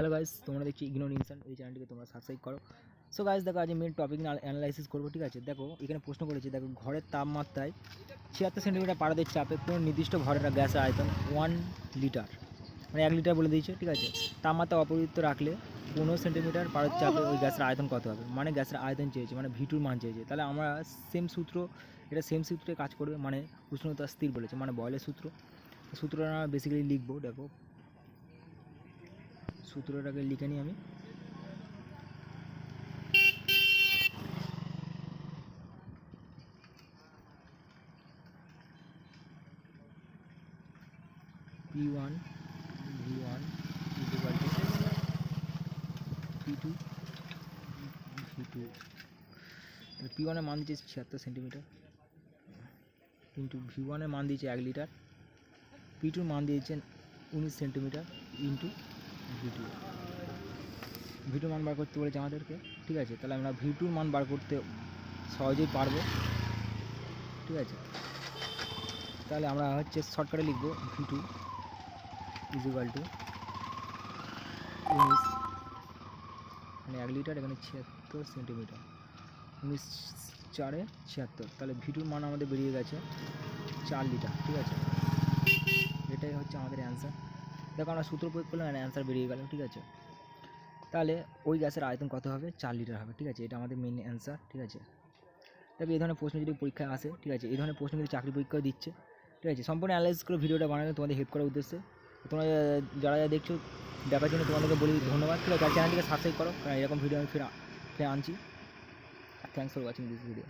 Hello guys তোমরা দেখছি ignore ইনসান এই চ্যানেলটিকে তোমরা সাবস্ক্রাইব করো। সো গাইস দেখো আজ মেন টপিক অ্যানালাইসিস করব, ঠিক আছে? দেখো, এখানে প্রশ্ন করেছে, দেখো, ঘরের তাপমাত্রায় ছিয়াত্তর সেন্টিমিটার পাড়াদের চাপে কোনো নির্দিষ্ট ঘরের গ্যাসের আয়তন ওয়ান লিটার মানে এক লিটার বলে দিয়েছে, ঠিক আছে? তাপমাত্রা অপরিবর্তিত রাখলে পনেরো সেন্টিমিটার পাড়ার চাপে ওই গ্যাসের আয়তন কত হবে? মানে গ্যাসের আয়তন চেয়েছে মানে ভিটুর মান চেয়েছে। তাহলে আমরা সেম সূত্র, এটা সেম সূত্রে কাজ করবে মানে উষ্ণতা স্থির বলেছে মানে বয়লের সূত্র। সূত্রটা বেসিক্যালি লিখব, দেখো সূত্রটাকে লিখে নিই আমি। P one V one P two V two P ওয়ানের মান দিচ্ছে ছিয়াত্তর সেন্টিমিটার কিন্তু ভি ওয়ানের মান দিয়েছে এক লিটার পি টুর মান দিয়েছেন উনিশ centimetre into V two V টুর মান বার করতে বলেছে আমাদেরকে, ঠিক আছে? তাহলে আমরা ভি টুর মান বার করতে সহজেই পারব। ঠিক আছে? তাহলে আমরা হচ্ছে শর্টকাটে লিখব ভি টু ইজিক্যাল টু উনিশ মানে এক লিটার, এখানে ছিয়াত্তর সেন্টিমিটার। উনিশ চারে ছিয়াত্তর। তাহলে ভিটুর মান আমাদের বেরিয়ে গেছে চার লিটার, ঠিক আছে? এটাই হচ্ছে আমাদের অ্যান্সার দেখো আমরা সূত্র প্রয়োগ করলাম অ্যান্সার বেরিয়ে গেল, ঠিক আছে? তাহলে ওই গ্যাসের আয়তন কত হবে? চার লিটার হবে, ঠিক আছে? এটা আমাদের মেন অ্যান্সার ঠিক আছে? তবে এই ধরনের প্রশ্ন যদি পরীক্ষায় আসে, ঠিক আছে? এই ধরনের প্রশ্ন কিন্তু চাকরি পরীক্ষাও দিচ্ছে, ঠিক আছে? সম্পূর্ণ অ্যানালাইজ করে ভিডিওটা বানানো তোমাদের হেল্প করার উদ্দেশ্যে। তোমরা যারা যারা দেখছ, দেখার জন্য তোমাদেরকে বলি ধন্যবাদ, ঠিক আছে? চ্যানেলটিকে সাবস্ক্রাইব করো, কারণ এরকম ভিডিও আমি ফিরে ফিরে আনছি। Thanks for watching this video